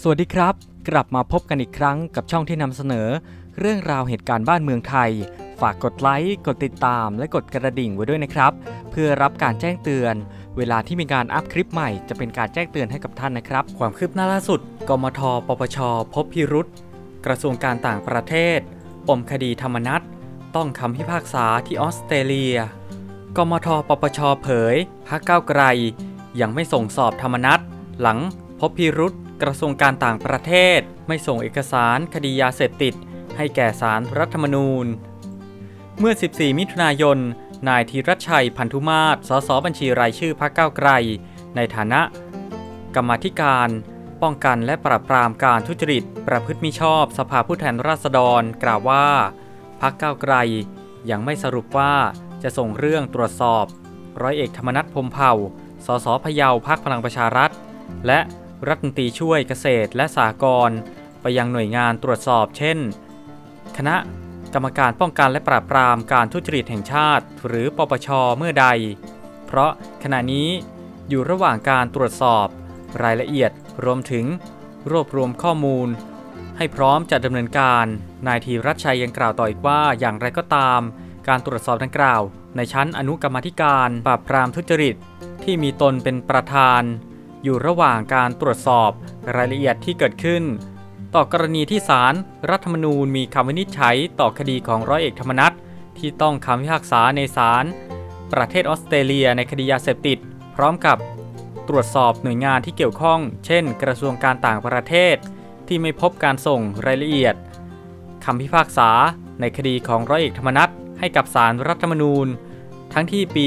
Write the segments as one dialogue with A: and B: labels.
A: สวัสดีครับ กลับมาพบกันอีกครั้งกับช่องที่นำเสนอ เรื่องราวเหตุการณ์บ้านเมืองไทย ฝากกดไลค์กดติดตาม และกดกระดิ่งไว้ด้วยนะครับ เพื่อรับการแจ้งเตือน เวลาที่มีการอัพคลิปใหม่จะเป็นการแจ้งเตือนให้กับท่านนะครับ ความคืบหน้าล่าสุด กมท ปปช พบพิรุษกระทรวงการต่างประเทศปมคดีธรรมนัตต้องคำพิพากษาที่ออสเตรเลีย กมท ปปช เผยพักเก้าไกล ยังไม่ส่งสอบธรรมนัตหลังพบพิรุษ กระทรวงการต่างประเทศ ไม่ส่งเอกสารคดียาเสพติด ให้แก่สารรัฐธรรมนูญ เมื่อ 14 มิถุนายน นายธีรชัยพันธุมาศสสบัญชีรายชื่อพรรคก้าวไกล ในฐานะ กรรมธิการ ป้องกันและปราบปรามการทุจริต ประพฤติมิชอบสภาผู้แทนราษฎร กล่าวว่าพรรคก้าวไกล ยังไม่สรุปว่าจะส่งเรื่องตรวจสอบ ร้อยเอกธรรมนัฐพรมเผ่า สสพะเยาพักพลังประชารัฐ และ รัฐมนตรีช่วยเกษตรและสหกรณ์ไปยังหน่วยงานตรวจสอบเช่น คณะกรรมการป้องกันและปราบปรามการทุจริตแห่งชาติ หรือปปชเมื่อใด เพราะขณะนี้อยู่ระหว่างการตรวจสอบรายละเอียดรวมถึงรวบรวมข้อมูล ให้พร้อมจะดำเนินการ นายธีรัชชัยยังกล่าวต่ออีกว่าอย่างไรก็ตาม การตรวจสอบดังกล่าว ในชั้นอนุกรรมธิการปราบปรามทุจริต ที่มีตนเป็นประธาน อยู่ระหว่างการตรวจสอบรายละเอียดที่เกิดขึ้น ต่อกรณีที่ศาลรรัฐธรรมนูญมีคำวินิจฉัยต่อคดีของร้อยเอกธรรมนัฐที่ต้องคำพิพากษาในศาลประเทศออสเตรเลียในคดียาเสพติด พร้อมกับตรวจสอบหน่วยงานที่เกี่ยวข้อง เช่น กระทรวงการต่างประเทศ ที่ไม่พบการส่งรายละเอียดคำพิพากษาในคดีของร้อยเอกธรรมนัฐให้กับศาลรรัฐธรรมนูญ ทั้งที่ปี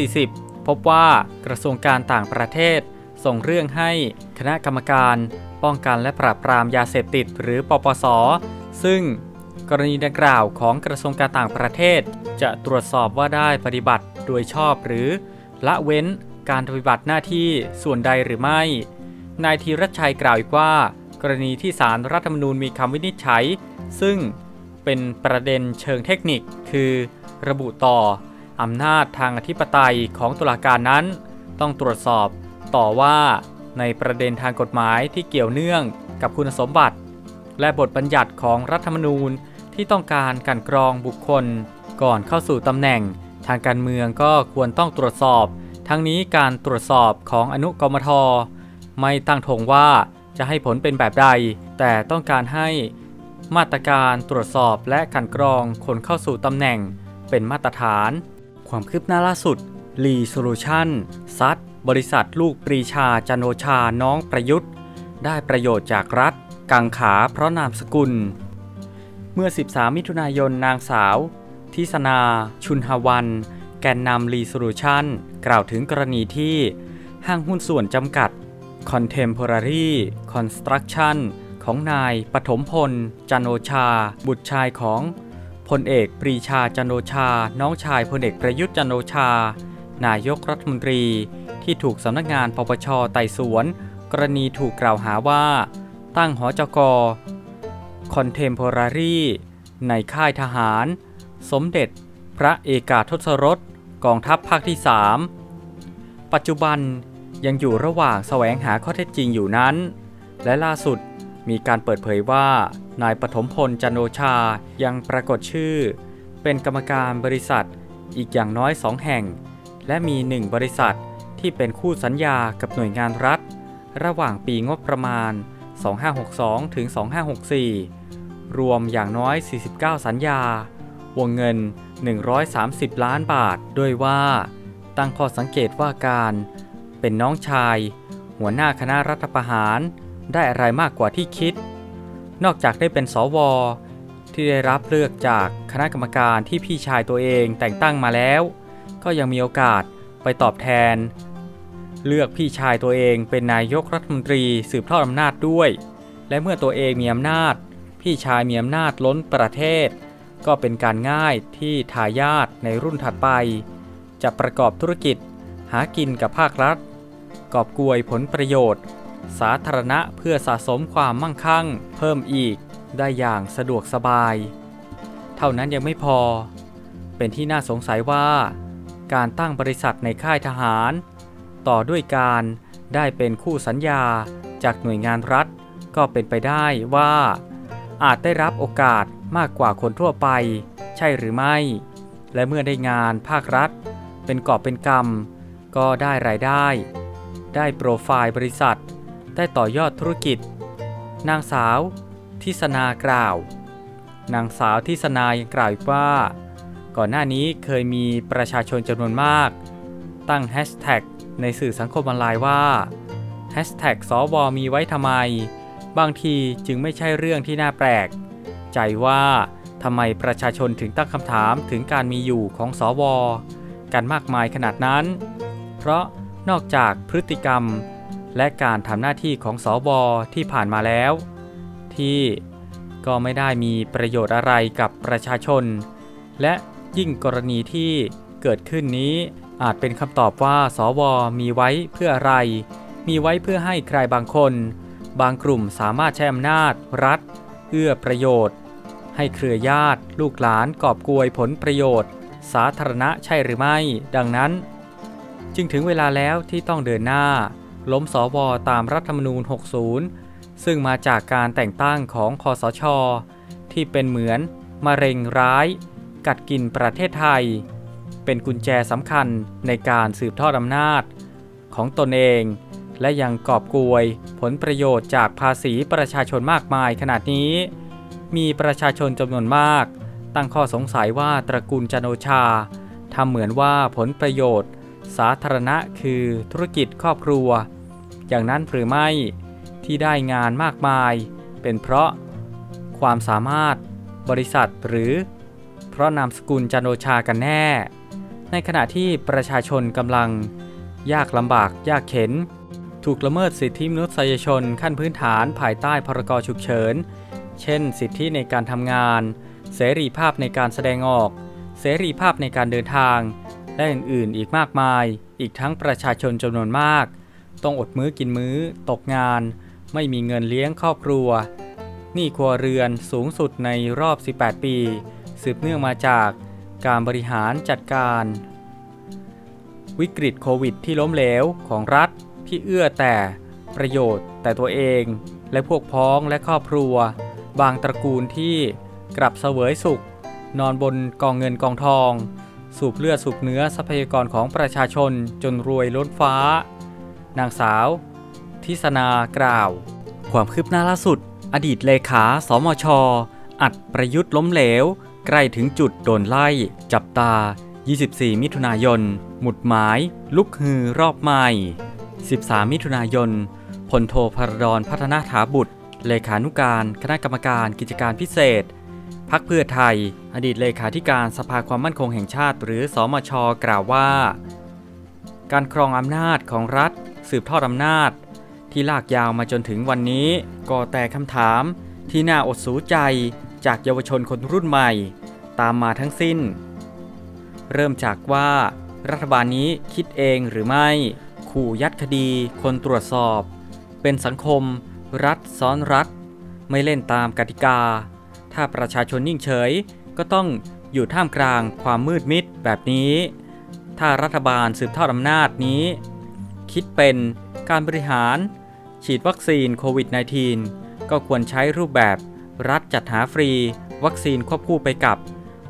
A: 2540 พบว่ากระทรวงการต่างประเทศ ส่งเรื่องให้คณะกรรมการป้องกันและปราบปรามยาเสพติดหรือปปส ซึ่งกรณีดังกล่าวของกระทรวงการต่างประเทศ จะตรวจสอบว่าได้ปฏิบัติโดยชอบหรือ ละเว้นการปฏิบัติหน้าที่ส่วนใดหรือไม่ นายธีรชัยกล่าวอีกว่า กรณีที่ศาลรัฐธรรมนูญมีคำวินิจฉัย ซึ่งเป็นประเด็นเชิงเทคนิค คือ ระบุต่ออำนาจทางอธิปไตยของตุลาการนั้น ต้องตรวจสอบ ต่อว่าในประเด็นทางกฎหมายที่เกี่ยวเนื่องกับคุณสมบัติ และบทบัญญัติของรัฐธรรมนูญที่ต้องการกลันกรองบุคคล ก่อนเข้าสู่ตำแหน่ง ทางการเมืองก็ควรต้องตรวจสอบ ทั้งนี้การตรวจสอบของอนุกรมทไม่ตั้งธงว่าจะให้ผลเป็นแบบใด แต่ต้องการให้มาตรการตรวจสอบและกลันกรองคนเข้าสู่ตำแหน่งเป็นมาตรฐาน ความคืบหน้าล่าสุดลีโซลูชันซัด บริษัทลูกปรีชาจันโอชาน้องประยุทธ์ ได้ประโยชน์จากรัฐ กังขาเพราะนามสกุล เมื่อ 13 มิถุนายนนางสาว ทิสนา ชุนหวัน แกนนำรีโซลูชันกล่าวถึงกรณีที่ ห้างหุ้นส่วนจำกัด Contemporary Construction ของนายปฐมพล จันโอชา บุตรชายของพลเอกปรีชาจันโอชา น้องชายพลเอกประยุทธ์จันโอชา นายกรัฐมนตรี ที่ถูกสำนักงานปปชไต่สวน กรณีถูกกล่าวหาว่า ตั้งหอจก Contemporary ในค่ายทหาร สมเด็จพระเอกาทศรสกองทัพภาคที่ 3 ปัจจุบันยังอยู่ระหว่างแสวงหาข้อเท็จจริงอยู่นั้น และล่าสุดมีการเปิดเผยว่า นายปฐมพลจันโอชายังปรากฏชื่อ เป็นกรรมการบริษัทอีกอย่างน้อยสองแห่ง และมีหนึ่งบริษัทที่เป็นคู่สัญญากับหน่วยงานรัฐ ระหว่างปีงบประมาณ 2562 ถึง 2564 รวมอย่างน้อย 49 สัญญา วงเงิน 130 ล้านบาท โดยว่า ตั้งข้อสังเกตว่าการเป็นน้องชาย หัวหน้าคณะรัฐประหาร ได้อะไรมากกว่าที่คิด นอกจากได้เป็นสวที่ได้รับเลือกจากคณะกรรมการที่พี่ชายตัวเองแต่งตั้งมาแล้ว ก็ยังมีโอกาสไปตอบแทน เลือกพี่ชายตัวเองเป็นนายกรัฐมนตรีสืบทอดอำนาจด้วย และเมื่อตัวเองมีอำนาจ พี่ชายมีอำนาจล้นประเทศ ก็เป็นการง่ายที่ทายาทในรุ่นถัดไป จะประกอบธุรกิจหากินกับภาครัฐ กอบกวยผลประโยชน์ สาธารณะเพื่อสะสมความมั่งคั่ง เพิ่มอีกได้อย่างสะดวกสบาย เท่านั้นยังไม่พอ เป็นที่น่าสงสัยว่า การตั้งบริษัทในค่ายทหาร ต่อด้วยการได้เป็นคู่สัญญาจากหน่วยงานรัฐ ก็เป็นไปได้ว่า อาจได้รับโอกาสมากกว่าคนทั่วไป ใช่หรือไม่ และเมื่อได้งานภาครัฐ เป็นกอบเป็นกำก็ได้รายได้ ได้โปรไฟล์บริษัท ได้ต่อยอดธุรกิจ นางสาวทิศนากล่าว นางสาวทิศนายังกล่าวอีกว่า ก่อนหน้านี้เคยมีประชาชนจำนวนมาก ตั้งแฮชแท็กในสื่อสังคมออนไลน์ว่าแฮชแท็กสวมีไว้ทำไม บางทีจึงไม่ใช่เรื่องที่น่าแปลก ใจว่าทำไมประชาชนถึงตั้งคำถามถึงการมีอยู่ของสวกันมากมายขนาดนั้น เพราะนอกจากพฤติกรรม และการทำหน้าที่ของสวที่ผ่านมาแล้ว ที่ก็ไม่ได้มีประโยชน์อะไรกับประชาชน และ ยิ่งกรณีที่เกิดขึ้นนี้อาจเป็นคำตอบว่าสวมีไว้เพื่ออะไร มีไว้เพื่อให้ใครบางคน บางกลุ่มสามารถใช้อำนาจ รัฐ เอื้อประโยชน์ ให้เครือญาติ ลูกหลานกอบกวยผลประโยชน์ สาธารณะใช่หรือไม่ ดังนั้น จึงถึงเวลาแล้วที่ต้องเดินหน้า ล้มสวตามรัฐธรรมนูญ 60 ซึ่งมาจากการแต่งตั้งของคอสช ที่เป็นเหมือนมะเร็งร้าย กัดกินประเทศไทย เป็นกุญแจสำคัญในการสืบทอดอำนาจ ของตนเอง และยังกอบกวยผลประโยชน์จากภาษีประชาชนมากมายขนาดนี้ มีประชาชนจำนวนมาก ตั้งข้อสงสัยว่าตระกูลจันโอชาทำเหมือนว่าผลประโยชน์ สาธารณะคือธุรกิจครอบครัว อย่างนั้นหรือไม่ที่ได้งานมากมาย เป็นเพราะความสามารถบริษัทหรือ เพราะนามสกุลจันโอชากันแน่ ในขณะที่ประชาชนกำลัง ยากลำบากยากเข็น ถูกละเมิดสิทธิมนุษยชนขั้นพื้นฐานภายใต้พรกฉุกเฉิน เช่น สิทธิในการทำงาน เสรีภาพในการแสดงออก เสรีภาพในการเดินทาง และอื่นๆอีกมากมาย อีกทั้งประชาชนจำนวนมาก ต้องอดมื้อกินมื้อ ตกงาน ไม่มีเงินเลี้ยงครอบครัวหนี้ครัวเรือนสูงสุดในรอบ 18 ปี สืบเนื่องมาจากการบริหารจัดการ วิกฤตโควิดที่ล้มเหลวของรัฐที่เอื้อแต่ประโยชน์แต่ตัวเอง และพวกพ้องและครอบครัว บางตระกูลที่กลับเสวยสุข นอนบนกองเงินกองทอง สูบเลือดสูบเนื้อทรัพยากรของประชาชนจนรวยล้นฟ้า นางสาว ทิศนากล่าว ความคืบหน้าล่าสุด อดีตเลขาสมช อัดประยุทธ์ล้มเหลว ใกล้ถึงจุดโดนไล่ จับตา 24 มิถุนายน หมุดหมาย ลุกฮือรอบใหม่ 13 มิถุนายนพลโทพรดรพัฒนาถาบุตร เลขานุการคณะกรรมการกิจการพิเศษ พักเพื่อไทย อดีตเลขาธิการสภาความมั่นคงแห่งชาติ หรือสอมชกล่าวว่า การครองอำนาจของรัฐ สืบทอดอำนาจ ที่ลากยาวมาจนถึงวันนี้ก่อแต่คำถามที่น่าอดสูใจ จากเยาวชนคนรุ่นใหม่ ตามมาทั้งสิ้น เริ่มจากว่า รัฐบาลนี้คิดเองหรือไม่ ขู่ยัดคดี คนตรวจสอบ เป็นสังคม รัฐซ้อนรัฐ ไม่เล่นตามกติกา ถ้าประชาชนนิ่งเฉย ก็ต้องอยู่ท่ามกลางความมืดมิดแบบนี้ ถ้ารัฐบาลสืบทอดอำนาจนี้ คิดเป็นการบริหาร ฉีดวัคซีนโควิด -19 ก็ควรใช้รูปแบบ รัฐจัดหาฟรี วัคซีนควบคู่ไปกับ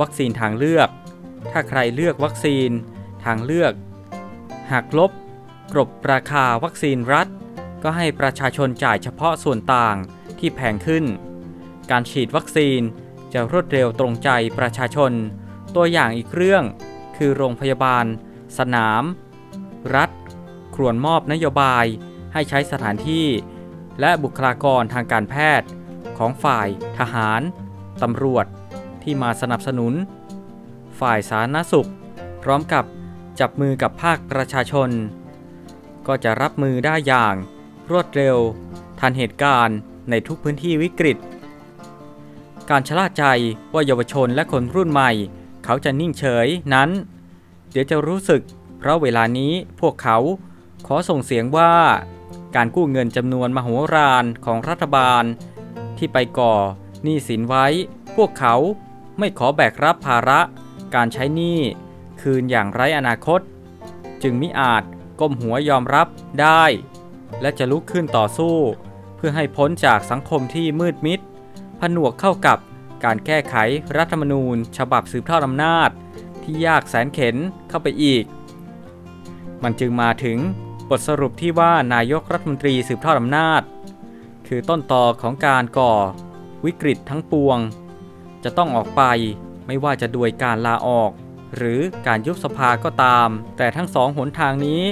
A: วัคซีนทางเลือก ถ้าใครเลือกวัคซีนทางเลือกหากลบ กรบราคาวัคซีนรัฐ ก็ให้ประชาชนจ่ายเฉพาะส่วนต่างที่แพงขึ้น การฉีดวัคซีนจะรวดเร็วตรงใจประชาชน ตัวอย่างอีกเรื่อง คือโรงพยาบาล สนาม รัฐครวนมอบนโยบายให้ใช้สถานที่ และบุคลากรทางการแพทย์ ของฝ่ายทหาร ตำรวจที่มาสนับสนุน ฝ่ายสาธารณสุข พร้อมกับจับมือกับภาคประชาชน ก็จะรับมือได้อย่างรวดเร็ว ทันเหตุการณ์ในทุกพื้นที่วิกฤต การชะล่าใจว่าเยาวชนและคนรุ่นใหม่ เขาจะนิ่งเฉยนั้น เดี๋ยวจะรู้สึก เพราะเวลานี้พวกเขาขอส่งเสียงว่า การกู้เงินจำนวนมโหฬารของรัฐบาล ที่ไปก่อหนี้สินไว้ พวกเขาไม่ขอแบกรับภาระ การใช้หนี้คืนอย่างไร้อนาคต จึงมิอาจก้มหัวยอมรับได้ และจะลุกขึ้นต่อสู้ เพื่อให้พ้นจากสังคมที่มืดมิด ผนวกเข้ากับการแก้ไขรัฐธรรมนูญ ฉบับสืบทอดอำนาจ ที่ยากแสนเข็นเข้าไปอีก มันจึงมาถึงบทสรุปที่ว่านายกรัฐมนตรีสืบทอดอำนาจ คือต้นตอของการก่อวิกฤตทั้งปวง จะต้องออกไปไม่ว่าจะด้วยการลาออก หรือการยุบสภาก็ตาม แต่ทั้งสองหนทางนี้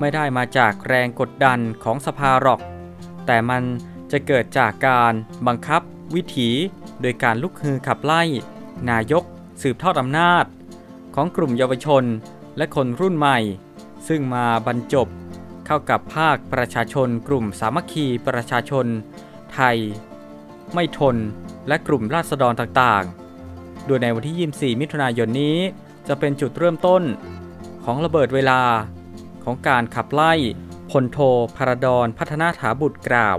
A: ไม่ได้มาจากแรงกดดันของสภาหรอก แต่มันจะเกิดจากการบังคับวิถี โดยการลุกฮือขับไล่ นายก สืบทอดอำนาจ ของกลุ่มเยาวชนและคนรุ่นใหม่ ซึ่งมาบรรจบ เข้ากับภาคประชาชนกลุ่มสามัคคีประชาชน ไทย ไม่ทน และกลุ่มราษฎรต่างๆ โดยในวันที่ 24 มิถุนายนนี้ จะเป็นจุดเริ่มต้น ของระเบิดเวลา ของการขับไล่พลโทพระดอนพัฒนาถาบุตรกล่าว